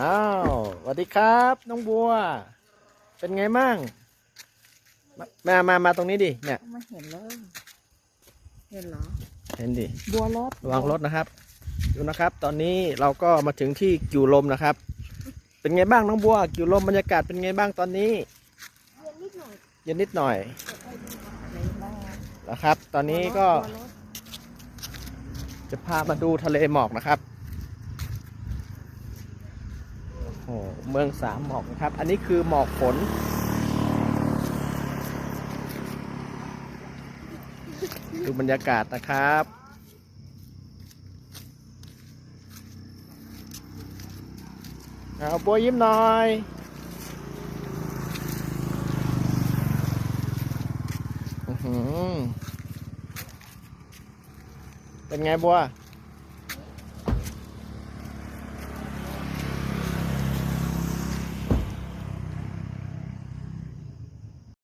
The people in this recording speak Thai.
อ้าวสวัสดีครับ น้องบัว เป็นไงมั่งมามามาตรงนี้ดิเนี่ย ไม่เห็นเลย เห็นเหรอ เห็นดิบัวรถระวังรถนะครับ ดูนะครับ ตอนนี้เราก็มาถึงที่กิวลมนะครับ เป็นไงบ้างน้องบัวกิวลมบรรยากาศเป็นไงบ้างตอนนี้ เย็นนิดหน่อยเย็นนิดหน่อยไหนบ้างนะครับ ตอนนี้ก็ บัวรถ จะพามาดูทะเลหมอกนะครับโอ้โหเมืองสามหมอกนะครับ อันนี้คือหมอกฝน ดูบรรยากาศนะครับ เอาบัวยิ้มหน่อยอื้อหือ เป็นไงบัว